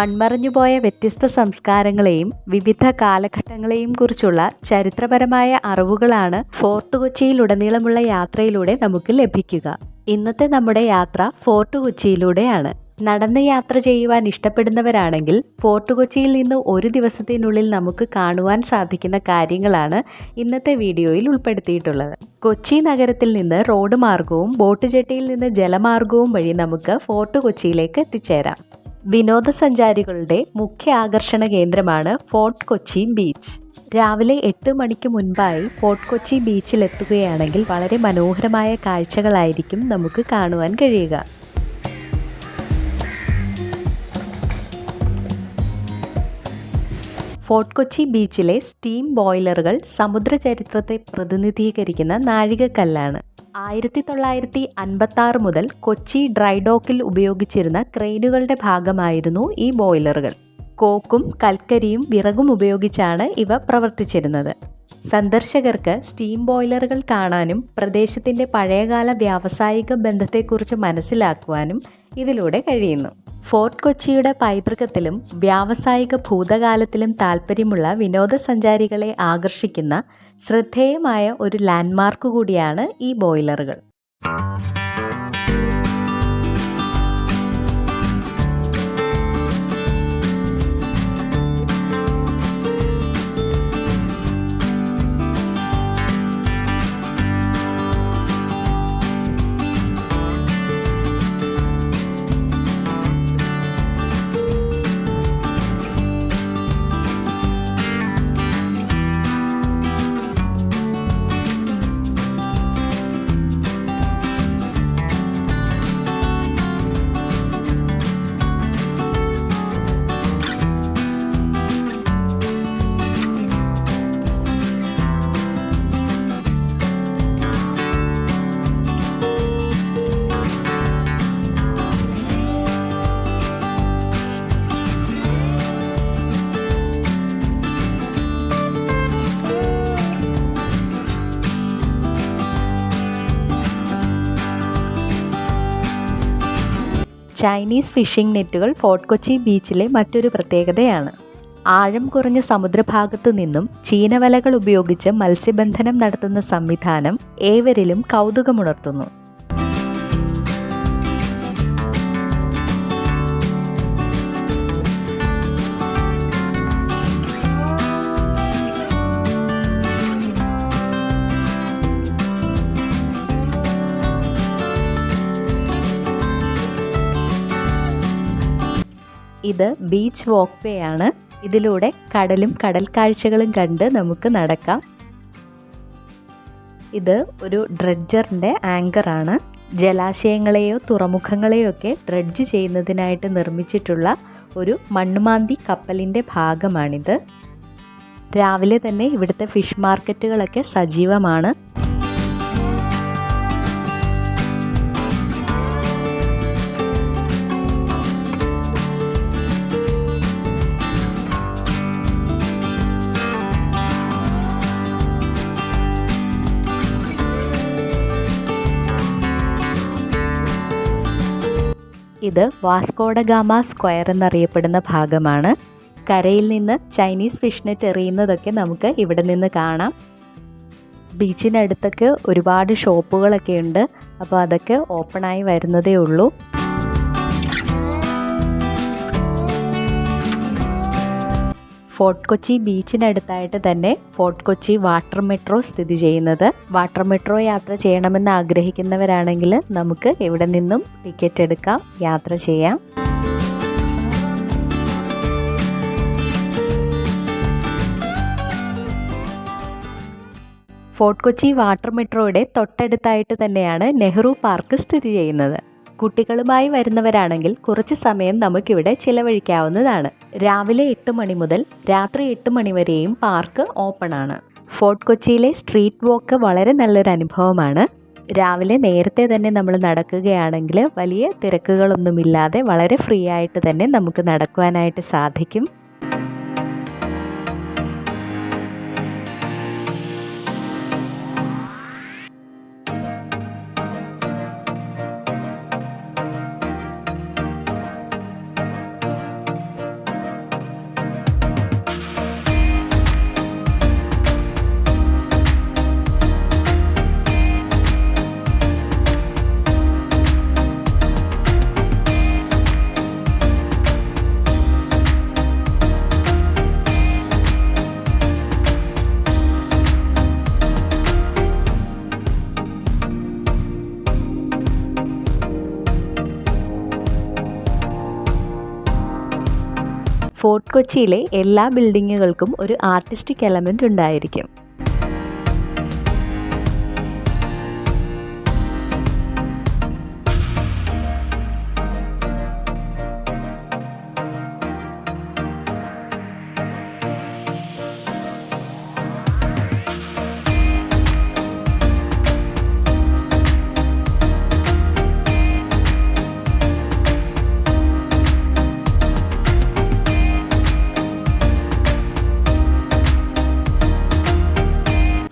മൺമറഞ്ഞുപോയ വ്യത്യസ്ത സംസ്കാരങ്ങളെയും വിവിധ കാലഘട്ടങ്ങളെയും കുറിച്ചുള്ള ചരിത്രപരമായ അറിവുകളാണ് ഫോർട്ട് കൊച്ചിയിലുടനീളമുള്ള യാത്രയിലൂടെ നമുക്ക് ലഭിക്കുക. ഇന്നത്തെ നമ്മുടെ യാത്ര ഫോർട്ട് കൊച്ചിയിലൂടെയാണ്. നടന്ന് യാത്ര ചെയ്യുവാൻ ഇഷ്ടപ്പെടുന്നവരാണെങ്കിൽ ഫോർട്ട് കൊച്ചിയിൽ നിന്ന് ഒരു ദിവസത്തിനുള്ളിൽ നമുക്ക് കാണുവാൻ സാധിക്കുന്ന കാര്യങ്ങളാണ് ഇന്നത്തെ വീഡിയോയിൽ ഉൾപ്പെടുത്തിയിട്ടുള്ളത്. കൊച്ചി നഗരത്തിൽ നിന്ന് റോഡ് മാർഗവും ബോട്ട് ജെട്ടിയിൽ നിന്ന് ജലമാർഗവും വഴി നമുക്ക് ഫോർട്ട് കൊച്ചിയിലേക്ക് എത്തിച്ചേരാം. വിനോദസഞ്ചാരികളുടെ മുഖ്യ ആകർഷണ കേന്ദ്രമാണ് ഫോർട്ട് കൊച്ചി ബീച്ച്. രാവിലെ എട്ട് മണിക്ക് മുൻപായി ഫോർട്ട് കൊച്ചി ബീച്ചിൽ എത്തുകയാണെങ്കിൽ വളരെ മനോഹരമായ കാഴ്ചകളായിരിക്കും നമുക്ക് കാണുവാൻ കഴിയുക. ഫോർട്ട് കൊച്ചി ബീച്ചിലെ സ്റ്റീം ബോയിലറുകൾ സമുദ്ര ചരിത്രത്തെ പ്രതിനിധീകരിക്കുന്ന നാഴികക്കല്ലാണ്. ആയിരത്തി തൊള്ളായിരത്തി അൻപത്തി ആറ് മുതൽ കൊച്ചി ഡ്രൈഡോക്കിൽ ഉപയോഗിച്ചിരുന്ന ക്രെയിനുകളുടെ ഭാഗമായിരുന്നു ഈ ബോയിലറുകൾ. കോക്കും കൽക്കരിയും വിറകും ഉപയോഗിച്ചാണ് ഇവ പ്രവർത്തിച്ചിരുന്നത്. സന്ദർശകർക്ക് സ്റ്റീം ബോയിലറുകൾ കാണാനും പ്രദേശത്തിന്റെ പഴയകാല വ്യാവസായിക ബന്ധത്തെക്കുറിച്ച് മനസ്സിലാക്കുവാനും ഇതിലൂടെ കഴിയുന്നു. ഫോർട്ട് കൊച്ചിയുടെ പൈതൃകത്തിലും വ്യാവസായിക ഭൂതകാലത്തിലും താൽപ്പര്യമുള്ള വിനോദസഞ്ചാരികളെ ആകർഷിക്കുന്ന ശ്രദ്ധേയമായ ഒരു ലാൻഡ്മാർക്ക് കൂടിയാണ് ഈ ബോയിലറുകൾ ചൈനീസ് ഫിഷിംഗ് നെറ്റുകൾ ഫോർട്ട് കൊച്ചി ബീച്ചിലെ മറ്റൊരു പ്രത്യേകതയാണ്. ആഴം കുറഞ്ഞ സമുദ്രഭാഗത്തു നിന്നും ചീനവലകൾ ഉപയോഗിച്ച് മത്സ്യബന്ധനം നടത്തുന്ന സംവിധാനം ഏവരിലും കൗതുകമുണർത്തുന്നു. ഇത് ബീച്ച് വാക്ക് വേ ആണ്. ഇതിലൂടെ കടലും കടൽ കാഴ്ചകളും കണ്ട് നമുക്ക് നടക്കാം. ഇത് ഒരു ഡ്രഡ്ജറിന്റെ ആങ്കറാണ് ജലാശയങ്ങളെയോ തുറമുഖങ്ങളെയോ ഒക്കെ ഡ്രഡ്ജ് ചെയ്യുന്നതിനായിട്ട് നിർമ്മിച്ചിട്ടുള്ള ഒരു മണ്ണുമാന്തി കപ്പലിന്റെ ഭാഗമാണിത്. രാവിലെ തന്നെ ഇവിടുത്തെ ഫിഷ് മാർക്കറ്റുകളൊക്കെ സജീവമാണ്. ഇത് വാസ്കോഡഗാമ സ്ക്വയർ എന്നറിയപ്പെടുന്ന ഭാഗമാണ്. കരയിൽ നിന്ന് ചൈനീസ് ഫിഷ് നെറ്റ് എറിയുന്നതൊക്കെ നമുക്ക് ഇവിടെ നിന്ന് കാണാം. ബീച്ചിനടുത്തൊക്കെ ഒരുപാട് ഷോപ്പുകളൊക്കെ ഉണ്ട്. അപ്പോൾ അതൊക്കെ ഓപ്പണായി വരുന്നതേ ഉള്ളൂ. ഫോർട്ട് കൊച്ചി ബീച്ചിനടുത്തായിട്ട് തന്നെ ഫോർട്ട് കൊച്ചി വാട്ടർ മെട്രോ സ്ഥിതി ചെയ്യുന്നത്. വാട്ടർ മെട്രോ യാത്ര ചെയ്യണമെന്ന് ആഗ്രഹിക്കുന്നവരാണെങ്കിൽ നമുക്ക് ഇവിടെ നിന്നും ടിക്കറ്റ് എടുക്കാം യാത്ര ചെയ്യാം. ഫോർട്ട് കൊച്ചി വാട്ടർ മെട്രോയുടെ തൊട്ടടുത്തായിട്ട് തന്നെയാണ് നെഹ്റു പാർക്ക് സ്ഥിതി ചെയ്യുന്നത്. കുട്ടികളുമായി വരുന്നവരാണെങ്കിൽ കുറച്ച് സമയം നമുക്കിവിടെ ചിലവഴിക്കാവുന്നതാണ്. രാവിലെ എട്ട് മണി മുതൽ രാത്രി എട്ട് മണി വരെയും പാർക്ക് ഓപ്പൺ ആണ്. ഫോർട്ട് കൊച്ചിയിലെ സ്ട്രീറ്റ് വാക്ക് വളരെ നല്ലൊരു അനുഭവമാണ്. രാവിലെ നേരത്തെ തന്നെ നമ്മൾ നടക്കുകയാണെങ്കിൽ വലിയ തിരക്കുകളൊന്നുമില്ലാതെ വളരെ ഫ്രീ ആയിട്ട് തന്നെ നമുക്ക് നടക്കുവാനായിട്ട് സാധിക്കും. ഫോർട്ട് കൊച്ചിയിലെ എല്ലാ ബിൽഡിങ്ങുകൾക്കും ഒരു ആർട്ടിസ്റ്റിക് എലമെന്റ് ഉണ്ടായിരിക്കും.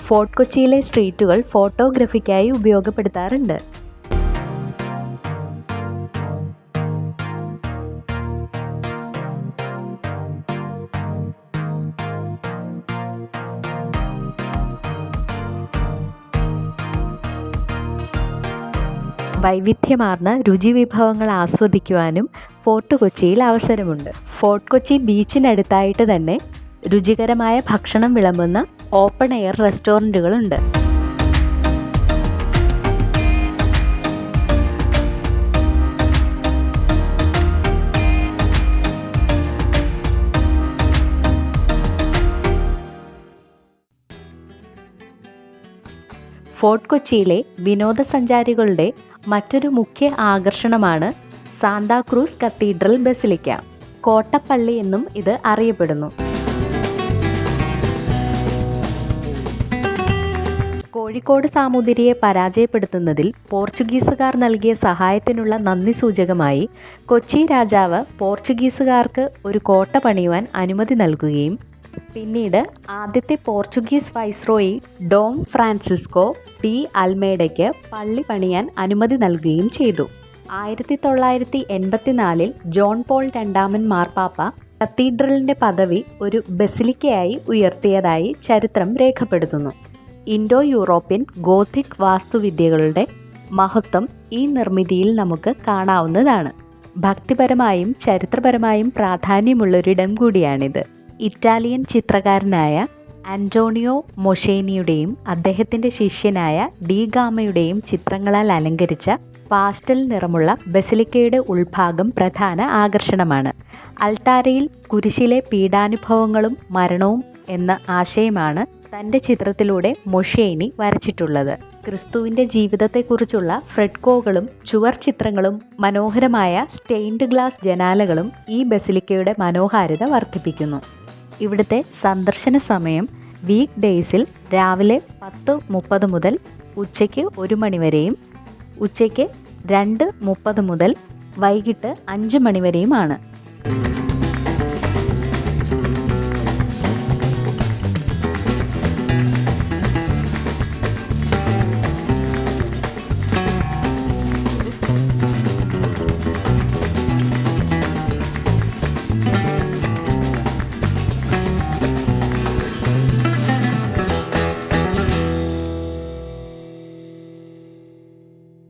ഫോർട്ട് കൊച്ചിയിലെ സ്ട്രീറ്റുകൾ ഫോട്ടോഗ്രഫിക്കായി ഉപയോഗപ്പെടുത്താറുണ്ട്. വൈവിധ്യമാർന്ന രുചി വിഭവങ്ങൾ ആസ്വദിക്കുവാനും ഫോർട്ട് കൊച്ചിയിൽ അവസരമുണ്ട്. ഫോർട്ട് കൊച്ചി ബീച്ചിനടുത്തായിട്ട് തന്നെ രുചികരമായ ഭക്ഷണം വിളമ്പുന്ന ഓപ്പൺ എയർ റെസ്റ്റോറന്റുകളുണ്ട് ഫോർട്ട് കൊച്ചിയിലെ വിനോദസഞ്ചാരികളുടെ മറ്റൊരു മുഖ്യ ആകർഷണമാണ് സാന്താക്രൂസ് കത്തീഡ്രൽ ബസിലിക്ക. കോട്ടപ്പള്ളി എന്നും ഇത് അറിയപ്പെടുന്നു. കോഴിക്കോട് സാമൂതിരിയെ പരാജയപ്പെടുത്തുന്നതിൽ പോർച്ചുഗീസുകാർ നൽകിയ സഹായത്തിനുള്ള നന്ദി സൂചകമായി കൊച്ചി രാജാവ് പോർച്ചുഗീസുകാർക്ക് ഒരു കോട്ട പണിയുവാൻ അനുമതി നൽകുകയും പിന്നീട് ആദ്യത്തെ Portuguese viceroy Dom Francisco de അൽമേഡയ്ക്ക് പള്ളി പണിയാൻ അനുമതി നൽകുകയും ചെയ്തു. ആയിരത്തി തൊള്ളായിരത്തി എൺപത്തിനാലിൽ ജോൺ പോൾ രണ്ടാമൻ മാർപ്പാപ്പ കത്തീഡ്രലിന്റെ പദവി ഒരു ബസിലിക്കയായി ഉയർത്തിയതായി ചരിത്രം രേഖപ്പെടുത്തുന്നു. ഇൻഡോ യൂറോപ്യൻ ഗോഥിക് വാസ്തുവിദ്യകളുടെ മഹത്വം ഈ നിർമ്മിതിയിൽ നമുക്ക് കാണാവുന്നതാണ്. ഭക്തിപരമായും ചരിത്രപരമായും പ്രാധാന്യമുള്ളൊരിടം കൂടിയാണിത്. ഇറ്റാലിയൻ ചിത്രകാരനായ ആന്റോണിയോ മൊഷേനിയുടെയും അദ്ദേഹത്തിന്റെ ശിഷ്യനായ ഡി ഗാമയുടെയും ചിത്രങ്ങളാൽ അലങ്കരിച്ച പാസ്റ്റൽ നിറമുള്ള ബസിലിക്കയുടെ ഉൾഭാഗം പ്രധാന ആകർഷണമാണ്. അൾട്ടാരയിൽ കുരിശിലെ പീഡാനുഭവങ്ങളും മരണവും എന്ന ആശയമാണ് തന്റെ ചിത്രത്തിലൂടെ മൊഷേനി വരച്ചിട്ടുള്ളത്. ക്രിസ്തുവിന്റെ ജീവിതത്തെക്കുറിച്ചുള്ള ഫ്രെഡ്കോകളും ചുവർ ചിത്രങ്ങളും മനോഹരമായ സ്റ്റെയിൻഡ് ഗ്ലാസ് ജനാലകളും ഈ ബസിലിക്കയുടെ മനോഹാരിത വർദ്ധിപ്പിക്കുന്നു. ഇവിടുത്തെ സന്ദർശന സമയം വീക്ക് ഡേയ്സിൽ രാവിലെ പത്ത് മുപ്പത് മുതൽ ഉച്ചയ്ക്ക് ഒരു മണിവരെയും ഉച്ചയ്ക്ക് രണ്ട് മുപ്പത് മുതൽ വൈകിട്ട് അഞ്ച് മണി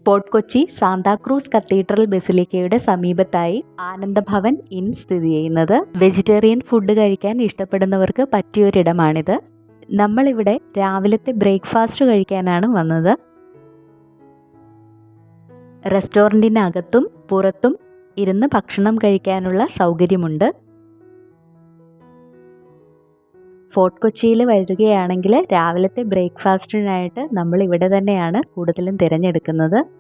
fort Kochi Santa Cruz cathedral ബസിലിക്കയുടെ സമീപത്തായി ആനന്ദഭവൻ ഇൻ സ്ഥിതി ചെയ്യുന്നത്. വെജിറ്റേറിയൻ ഫുഡ് കഴിക്കാൻ ഇഷ്ടപ്പെടുന്നവർക്ക് പറ്റിയൊരിടമാണിത്. നമ്മളിവിടെ രാവിലത്തെ ബ്രേക്ക്ഫാസ്റ്റ് കഴിക്കാനാണ് വന്നത്. റെസ്റ്റോറന്റിനകത്തും പുറത്തും ഇരുന്ന് ഭക്ഷണം കഴിക്കാനുള്ള സൗകര്യമുണ്ട്. ഫോർട്ട് കൊച്ചിയിൽ വരികയാണെങ്കിൽ രാവിലത്തെ ബ്രേക്ക്ഫാസ്റ്റിനായിട്ട് നമ്മൾ ഇവിടെ തന്നെയാണ് കൂടുതലും തിരഞ്ഞെടുക്കുന്നത്.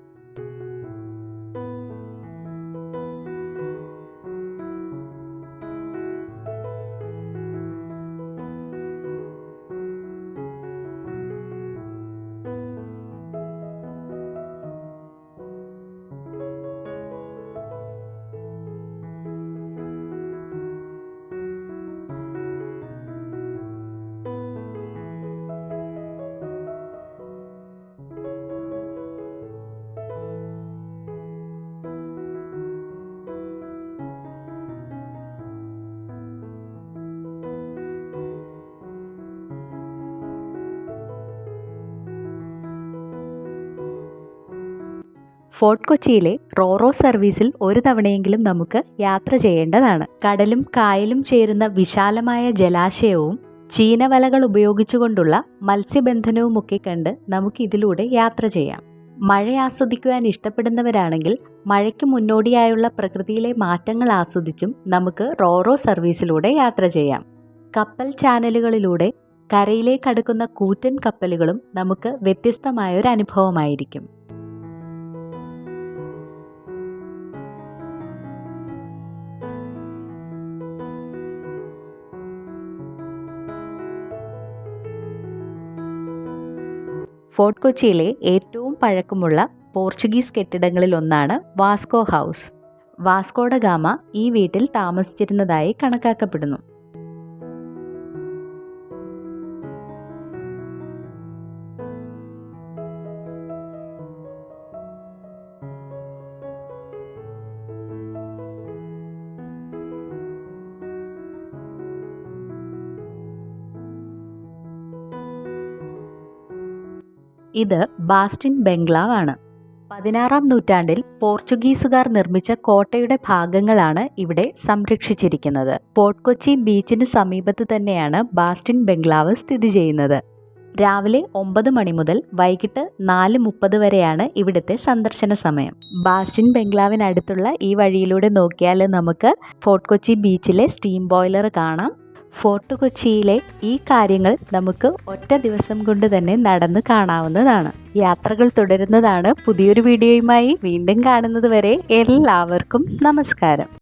ഫോർട്ട് കൊച്ചിയിലെ റോറോ സർവീസിൽ ഒരു തവണയെങ്കിലും നമുക്ക് യാത്ര ചെയ്യേണ്ടതാണ്. കടലും കായലും ചേരുന്ന വിശാലമായ ജലാശയവും ചീനവലകൾ ഉപയോഗിച്ചുകൊണ്ടുള്ള മത്സ്യബന്ധനവും ഒക്കെ കണ്ട് നമുക്ക് ഇതിലൂടെ യാത്ര ചെയ്യാം. മഴ ആസ്വദിക്കുവാൻ ഇഷ്ടപ്പെടുന്നവരാണെങ്കിൽ മഴയ്ക്ക് മുന്നോടിയായുള്ള പ്രകൃതിയിലെ മാറ്റങ്ങൾ ആസ്വദിച്ചും നമുക്ക് റോറോ സർവീസിലൂടെ യാത്ര ചെയ്യാം. കപ്പൽ ചാനലുകളിലൂടെ കരയിലേക്കടുക്കുന്ന കൂറ്റൻ കപ്പലുകളും നമുക്ക് വ്യത്യസ്തമായൊരു അനുഭവമായിരിക്കും ഫോർട്ട് കൊച്ചിയിലെ ഏറ്റവും പഴക്കമുള്ള Portuguese കെട്ടിടങ്ങളിലൊന്നാണ് Vasco house. Vasco da Gama ഈ വീട്ടിൽ താമസിച്ചിരുന്നതായി കണക്കാക്കപ്പെടുന്നു. ഇത് ബാസ്റ്റിൻ ബംഗ്ലാവ് ആണ് പതിനാറാം നൂറ്റാണ്ടിൽ പോർച്ചുഗീസുകാർ നിർമ്മിച്ച കോട്ടയുടെ ഭാഗങ്ങളാണ് ഇവിടെ സംരക്ഷിച്ചിരിക്കുന്നത്. പോർട്ട് കൊച്ചി ബീച്ചിന് സമീപത്ത് തന്നെയാണ് ബാസ്റ്റിൻ ബംഗ്ലാവ് സ്ഥിതി ചെയ്യുന്നത്. രാവിലെ ഒമ്പത് മണി മുതൽ വൈകിട്ട് നാല് മുപ്പത് വരെയാണ് ഇവിടുത്തെ സന്ദർശന സമയം. ബാസ്റ്റിൻ ബംഗ്ലാവിനടുത്തുള്ള ഈ വഴിയിലൂടെ നോക്കിയാൽ നമുക്ക് ഫോർട്ട് കൊച്ചി ബീച്ചിലെ സ്റ്റീം ബോയിലർ കാണാം. ഫോർട്ട് കൊച്ചിയിലെ ഈ കാര്യങ്ങൾ നമുക്ക് ഒറ്റ ദിവസം കൊണ്ട് തന്നെ നടന്ന് കാണാവുന്നതാണ്. യാത്രകൾ തുടരുന്നതാണ് പുതിയൊരു വീഡിയോയുമായി വീണ്ടും കാണുന്നത് വരെ എല്ലാവർക്കും നമസ്കാരം.